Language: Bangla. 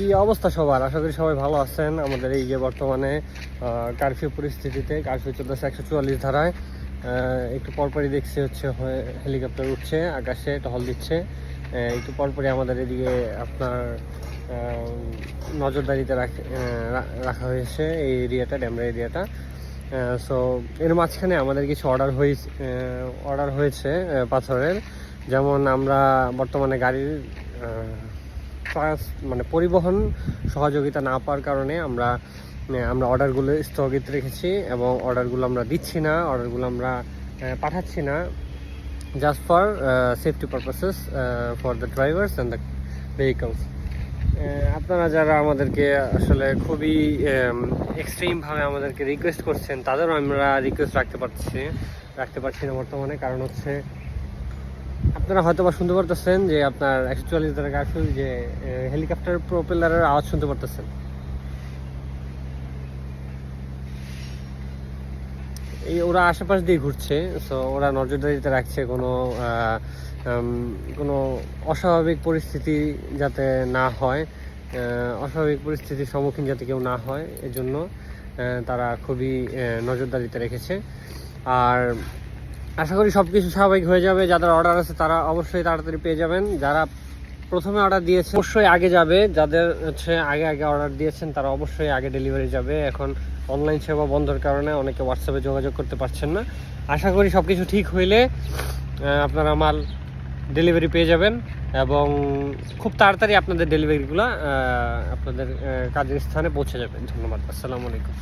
কি অবস্থা সবার? আশা করি সবাই ভালো আছেন। আমাদের এই যে বর্তমানে কারফিউ পরিস্থিতিতে কারফিউ চলতেছে একশো চুয়াল্লিশ ধারায়। একটু পরপরই দেখছি হচ্ছে হেলিকপ্টার উঠছে, আকাশে টহল দিচ্ছে। একটু পরপরই আমাদের এদিকে আপনার নজরদারিতে রাখ- হয়েছে এই এরিয়াটা ড্যামরা এরিয়াটা। সো এর মাঝখানে আমাদের কিছু অর্ডার হয়েছে অর্ডার হয়েছে পাথরের। যেমন আমরা বর্তমানে গাড়ির মানে পরিবহন সহযোগিতা না পাওয়ার কারণে আমরা আমরা অর্ডারগুলো স্থগিত রেখেছি এবং অর্ডারগুলো আমরা দিচ্ছি না, অর্ডারগুলো আমরা পাঠাচ্ছি না। Just for safety purposes for the drivers and the vehicles আপনারা যারা আমাদেরকে আসলে খুবই এক্সট্রিমভাবে আমাদেরকে রিকোয়েস্ট করছেন, তাদেরও আমরা রিকোয়েস্ট রাখতে পারছি রাখতে পারছি না বর্তমানে। কারণ হচ্ছে আপনারা হয়তো বা শুনতে পারতেছেন যে আপনার একশো চুয়াল্লিশ দ্বারা কারফিউ যে হেলিকপ্টার প্রোপেলারের আওয়াজ শুনতে পারতেছেন। এই ওরা আশেপাশ দিয়ে ঘুরছে সো ওরা নজরদারিতে রাখছে কোনো কোনো অস্বাভাবিক পরিস্থিতি যাতে না হয় অস্বাভাবিক পরিস্থিতির সম্মুখীন যাতে কেউ না হয়, এজন্য তারা খুবই নজরদারিতে রেখেছে। আর আশা করি সব কিছু স্বাভাবিক হয়ে যাবে। যাদের অর্ডার আছে তারা অবশ্যই তাড়াতাড়ি পেয়ে যাবেন। যারা প্রথমে অর্ডার দিয়েছে অবশ্যই আগে যাবে। যাদের হচ্ছে আগে আগে অর্ডার দিয়েছেন, তারা অবশ্যই আগে ডেলিভারি যাবে। এখন অনলাইন সেবা বন্ধের কারণে অনেকে হোয়াটসঅ্যাপে যোগাযোগ করতে পারছেন না। আশা করি সব কিছু ঠিক হইলে আপনারা মাল ডেলিভারি পেয়ে যাবেন এবং খুব তাড়াতাড়ি আপনাদের ডেলিভারিগুলো আপনাদের কাজের স্থানে পৌঁছে যাবে। ধন্যবাদ। আসসালামু আলাইকুম।